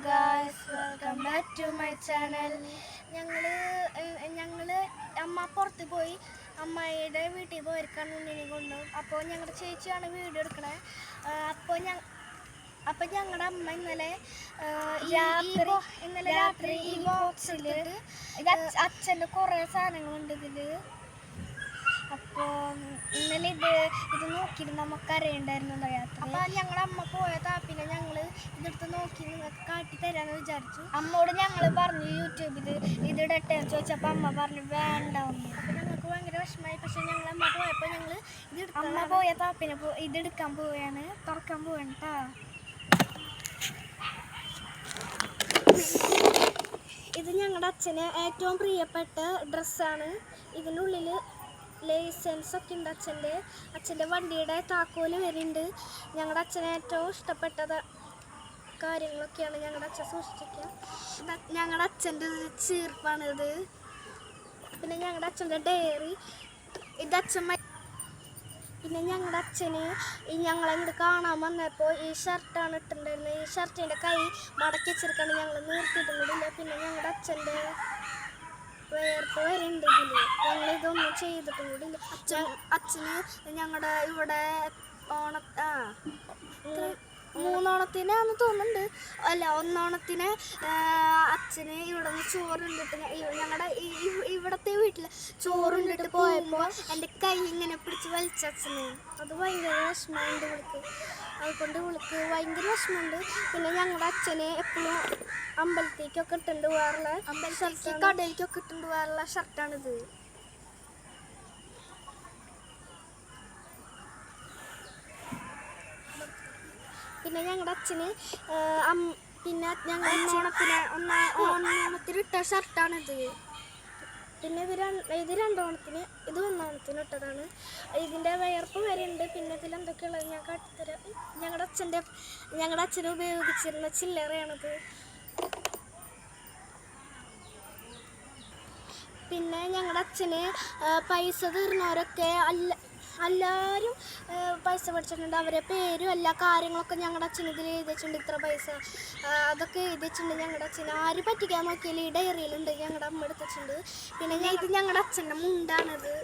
Guys welcome back to my channel ഞങ്ങൾ ഞങ്ങൾ അമ്മ പുറത്ത് പോയി. അമ്മായിയുടെ വീട്ടിൽ പോയിരിക്കാണ് ഉണ്ണിനെ കൊണ്ടു. അപ്പോൾ ഞങ്ങളുടെ ചേച്ചിയാണ് വീഡിയോ എടുക്കണേ. അപ്പോൾ ഞ അപ്പോൾ ഞങ്ങളുടെ അമ്മ ഇന്നലെ ബോ- ഇന്നലെ രാത്രി ഈ ബോക്സിൽ അച്ഛന്റെ കുറേ സാധനങ്ങളുണ്ട് ഇതിൽ ഇന്നലെ ഇത് ഇത് നോക്കിയിട്ട് നമുക്ക് അറിയണ്ടായിരുന്നു യാത്ര? അപ്പോൾ ഞങ്ങളുടെ അമ്മ പോയതാ. പിന്നെ ഞങ്ങൾ ഇതെടുത്ത് നോക്കി നിങ്ങൾക്ക് കാട്ടി തരാന്ന് വിചാരിച്ചു. അമ്മോട് ഞങ്ങൾ പറഞ്ഞു യൂട്യൂബിൽ ഇതിടട്ടെ എന്ന് ചോദിച്ചപ്പോൾ അമ്മ പറഞ്ഞു വേണ്ട അപ്പോൾ ഞങ്ങൾക്ക് ഭയങ്കര വിഷമമായി. പക്ഷേ ഞങ്ങൾ അമ്മ പോയപ്പോൾ ഞങ്ങൾ ഇത് അമ്മ പോയ താപ്പിനെ പോ ഇതെടുക്കാൻ പോവുകയാണ് തുറക്കാൻ കേട്ടോ ഇത് ഞങ്ങളുടെ അച്ഛന് ഏറ്റവും പ്രിയപ്പെട്ട ഡ്രസ്സാണ്. ഇതിനുള്ളിൽ ലൈസൻസ് ഒക്കെ ഉണ്ട് അച്ഛന്റെ. അച്ഛന്റെ വണ്ടിയുടെ താക്കോൽ വരുന്നുണ്ട്. ഞങ്ങളുടെ അച്ഛന് ഏറ്റവും ഇഷ്ടപ്പെട്ടത് കാര്യങ്ങളൊക്കെയാണ് ഞങ്ങളുടെ അച്ഛൻ സൂക്ഷിക്കുക ഞങ്ങളുടെ അച്ഛന്റെ ചീർപ്പാണിത് പിന്നെ ഞങ്ങളുടെ അച്ഛന്റെ ഡയറി. ഇത് അച്ഛൻ പിന്നെ ഞങ്ങളുടെ അച്ഛന് ഈ ഞങ്ങളെങ്ങോട്ട് കാണാൻ വന്നപ്പോൾ ഈ ഷർട്ടാണ് ഇട്ടിട്ടുണ്ടായിരുന്നത് ഈ ഷർട്ടിന്റെ കൈ മടക്കി വെച്ചിരിക്കാണ് ഞങ്ങൾ നിർത്തിയിട്ടും കൂടില്ല പിന്നെ ഞങ്ങളുടെ അച്ഛന്റെ വേർപ്പ് വരെ ഉണ്ട് ഇതിൽ ഞങ്ങൾ ഇതൊന്നും ചെയ്തിട്ടും കൂടില്ല അച്ഛൻ അച്ഛന് ഞങ്ങളുടെ ഇവിടെ ഓണ ആ മൂന്നോണത്തിനാന്ന് തോന്നുന്നുണ്ട്. അല്ല ഒന്നോണത്തിന് അച്ഛന് ഇവിടെ നിന്ന് ചോറുണ്ടിട്ട് ഞങ്ങളുടെ ഇവിടത്തെ വീട്ടിൽ ചോറുണ്ടിട്ട് പോയപ്പോൾ എന്റെ കൈ ഇങ്ങനെ പിടിച്ച് വലിച്ചച്ഛന് അത് ഭയങ്കര വിഷമമുണ്ട് വിളിക്ക് അതുകൊണ്ട് വിളിക്ക് ഭയങ്കര വിഷമമുണ്ട്. പിന്നെ ഞങ്ങളുടെ അച്ഛനെ എപ്പോഴും അമ്പലത്തേക്കൊക്കെ ഇട്ടുണ്ട് പോകാറുള്ള അമ്പലത്തിലേക്ക് കടയിലേക്കൊക്കെ ഇട്ടുണ്ട് പോകാറുള്ള ഷർട്ടാണിത്. പിന്നെ ഞങ്ങളുടെ അച്ഛന് പിന്നെ ഞങ്ങൾ ഓണത്തിന് ഒന്നാ ഓണത്തിന് ഇട്ട ഷർട്ടാണിത് പിന്നെ ഇത് രണ്ട് ഇത് രണ്ടോണത്തിന് ഇത് ഒന്നോണത്തിന് ഇട്ടതാണ്. ഇതിന്റെ വയർപ്പ് വരെ ഉണ്ട് പിന്നെ ഇതിൽ എന്തൊക്കെയുള്ളത് ഞാൻ കാട്ടിത്തരാം. ഞങ്ങളുടെ അച്ഛന്റെ ഞങ്ങളുടെ അച്ഛൻ ഉപയോഗിച്ചിരുന്ന ചില്ലറയാണിത്. പിന്നെ ഞങ്ങളുടെ അച്ഛന് പൈസ തീർന്നവരൊക്കെ അല്ല എല്ലാവരും പൈസ പഠിച്ചിട്ടുണ്ട്. അവരെ പേരും എല്ലാ കാര്യങ്ങളൊക്കെ ഞങ്ങളുടെ അച്ഛൻ ഇതിൽ എഴുതിച്ചിട്ടുണ്ട് ഇത്ര പൈസ. അതൊക്കെ എഴുതിച്ചിട്ടുണ്ട് ഞങ്ങളുടെ അച്ഛൻ. ആര് പറ്റിക്കാൻ നോക്കിയാൽ ഈ ഡയറിയിലുണ്ട് ഞങ്ങളുടെ അമ്മ എടുത്തിട്ടുണ്ട്. പിന്നെ ഞാൻ ഇത് ഞങ്ങളുടെ അച്ഛന്റെ മുണ്ടാണിത്.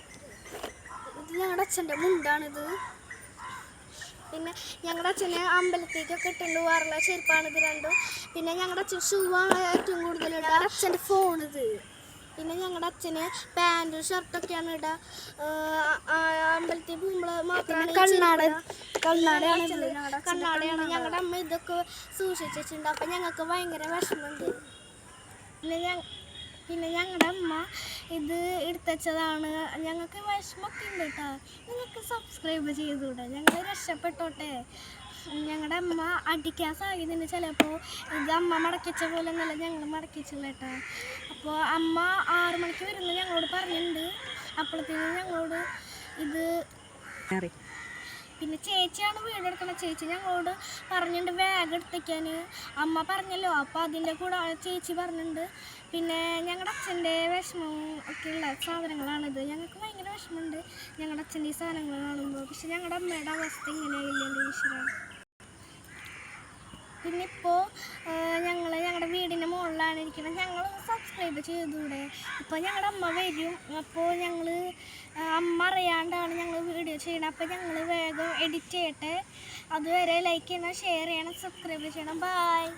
ഇത് ഞങ്ങളുടെ അച്ഛന്റെ മുണ്ടാണിത്. പിന്നെ ഞങ്ങളുടെ അച്ഛന് അമ്പലത്തേക്കൊക്കെ ഇട്ടുണ്ട് വാറുള്ള ചെരുപ്പാണിത് രണ്ടും. പിന്നെ ഞങ്ങളുടെ അച്ഛൻ ഷൂ ആണ് ഏറ്റവും കൂടുതൽ അച്ഛന്റെ ഫോണിത്. പിന്നെ ഞങ്ങളുടെ അച്ഛന് പാന്റും ഷർട്ടൊക്കെയാണ് ഇട. അമ്പലത്തിൽ പോകുമ്പോൾ മാത്രമാണ് കണ്ണാട് കണ്ണാടയാണ് കണ്ണാടയാണ് ഞങ്ങളുടെ അമ്മ ഇതൊക്കെ സൂക്ഷിച്ചിട്ടുണ്ട് അപ്പം ഞങ്ങൾക്ക് ഭയങ്കര വിഷമമുണ്ട്. പിന്നെ പിന്നെ ഞങ്ങളുടെ അമ്മ ഇത് എടുത്തുവച്ചതാണ്. ഞങ്ങൾക്ക് വിഷമൊക്കെ ഉണ്ട് കേട്ടോ. നിങ്ങൾക്ക് സബ്സ്ക്രൈബ് ചെയ്തുകൂടെ? ഞങ്ങൾ രക്ഷപ്പെട്ടോട്ടെ? ഞങ്ങളുടെ അമ്മ അടിക്കാൻ സാധ്യതയുണ്ട്. ചിലപ്പോൾ ഇത് അമ്മ മടക്കിച്ച പോലെ എന്നല്ല ഞങ്ങൾ മടക്കിച്ചില്ല കേട്ടോ. അപ്പോൾ അമ്മ ആറ് മണിക്ക് വരുന്നത് ഞങ്ങളോട് പറഞ്ഞിട്ടുണ്ട്. അപ്പോഴത്തേനും ഞങ്ങളോട് ഇത് പിന്നെ ചേച്ചിയാണ് വീട് എടുക്കണ. ചേച്ചി ഞങ്ങളോട് പറഞ്ഞിട്ടുണ്ട് വേഗം എടുത്തേക്കാൻ അമ്മ പറഞ്ഞല്ലോ അപ്പോൾ അതിന്റെ കൂടെ ചേച്ചി പറഞ്ഞിട്ടുണ്ട്. പിന്നെ ഞങ്ങളുടെ അച്ഛന്റെ വിഷമം ഒക്കെയുള്ള സാധനങ്ങളാണിത്. ഞങ്ങൾക്ക് ഭയങ്കര വിഷമമുണ്ട്. ഞങ്ങളുടെ അച്ഛന്റെ ഈ സാധനങ്ങൾ കാണുമ്പോൾ. പക്ഷെ ഞങ്ങളുടെ അമ്മയുടെ അവസ്ഥ ഇങ്ങനെയല്ലേ ഈശ്വര പിന്നെ ഇരിക്കുന്നത് ഞങ്ങൾ സബ്സ്ക്രൈബ് ചെയ്തൂടെ. അപ്പോൾ ഞങ്ങളുടെ അമ്മ വരും. അപ്പോൾ ഞങ്ങൾ അമ്മ അറിയാണ്ടാണ് ഞങ്ങൾ വീഡിയോ ചെയ്യണം. അപ്പോൾ ഞങ്ങൾ വേഗം എഡിറ്റ് ചെയ്യട്ടെ. അതുവരെ ലൈക്ക് ചെയ്യണം ഷെയർ ചെയ്യണം സബ്സ്ക്രൈബ് ചെയ്യണം. ബായ്